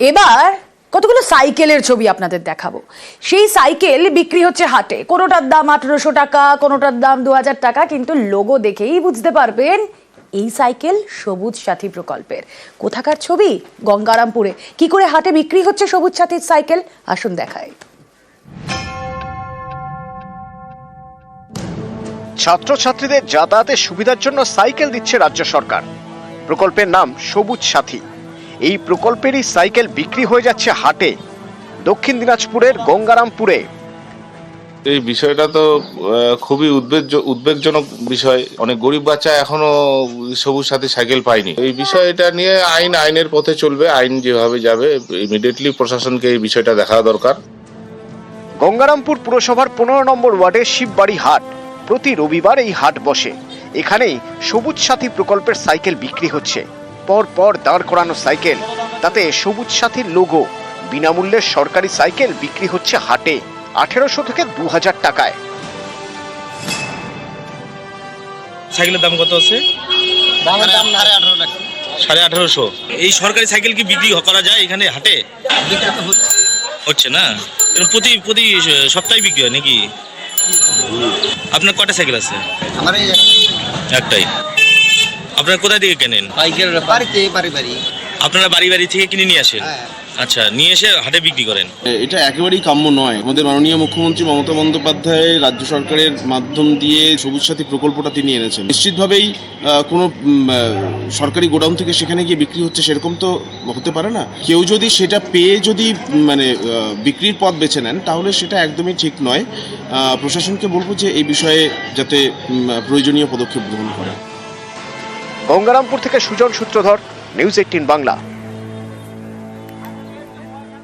এবার কতগুলো সাইকেলের ছবি আপনাদের দেখাবো। সেই সাইকেল বিক্রি হচ্ছে হাটে। কোনোটার দাম আঠেরোশো টাকা, কোনোটার দাম দু হাজার টাকা, কিন্তু লোগো দেখেই বুঝতে পারবেন এই সাইকেল সবুজ সাথী প্রকল্পের। কোথাকার ছবি? গঙ্গারামপুরে। কি করে হাটে বিক্রি হচ্ছে সবুজ সাথীর সাইকেল? আসুন দেখায় ছাত্রছাত্রীদের যাতায়াতের সুবিধার জন্য সাইকেল দিচ্ছে রাজ্য সরকার। প্রকল্পের নাম সবুজ সাথী। এই প্রকল্পেরই সাইকেল বিক্রি হয়ে যাচ্ছে হাটে। দক্ষিণ দিনাজপুরের গঙ্গারামপুরে। এই বিষয়টা তো খুবই উদ্বেগ উদ্বেগজনক বিষয়। অনেক গরিব বাচ্চা এখনও সবুজ সাথী সাইকেল পায়নি। এই বিষয়টা নিয়ে আইন আইনের পথে চলবে। আইন যেভাবে যাবে ইমিডিয়েটলি প্রশাসনকে এই বিষয়টা দেখা দরকার। গঙ্গারামপুর পুরসভার পনেরো নম্বর ওয়ার্ডের শিববাড়ি হাট। প্রতি রবিবার এই হাট বসে। এখানেই সবুজ সাথী প্রকল্পের সাইকেল বিক্রি হচ্ছে। পর পর দাঁড় করানো সাইকেল। তাতে সবুজ সাথীর লোগো বিনামূল্যে সরকারি সাইকেল বিক্রি হচ্ছে হাটে আঠেরোশো থেকে দু হাজার টাকায়। সাইকেলের দাম কত আছে? সাড়ে আঠারোশো। এই সরকারি সাইকেল কি বিক্রি করা যায় এখানে হাটে? হচ্ছে। না? প্রতি প্রতি সপ্তাহে বিক্রি হয় নাকি? আপনার কটা সাইকেল আছে? আমার এই একটাই। আপনার কোথা থেকে কেনেন? বাইকের বাড়িতে বাড়ি বাড়ি। আপনারা বাড়ি বাড়ি থেকে কিনে নিয়ে আসেন? হ্যাঁ। আচ্ছা নিয়ে এসে হাটে বিক্রি করেন? এটা একেবারেই কাম্য নয়। আমাদের মাননীয় মুখ্যমন্ত্রী মমতা বন্দ্যোপাধ্যায় রাজ্য সরকারের মাধ্যম দিয়ে সবুজ সাথী প্রকল্পটা তিনি এনেছেন। নিশ্চিতভাবেই কোনো সরকারি গোডাউন থেকে সেখানে গিয়ে বিক্রি হচ্ছে সেরকম তো হতে পারে না। কেউ যদি সেটা পেয়ে যদি মানে বিক্রির পথ বেছে নেন তাহলে সেটা একদমই ঠিক নয়। প্রশাসনকে বলব যে এই বিষয়ে যাতে প্রয়োজনীয় পদক্ষেপ গ্রহণ করে। গঙ্গারামপুর থেকে সুজন সূত্রধর নিউজ এইটিন বাংলা।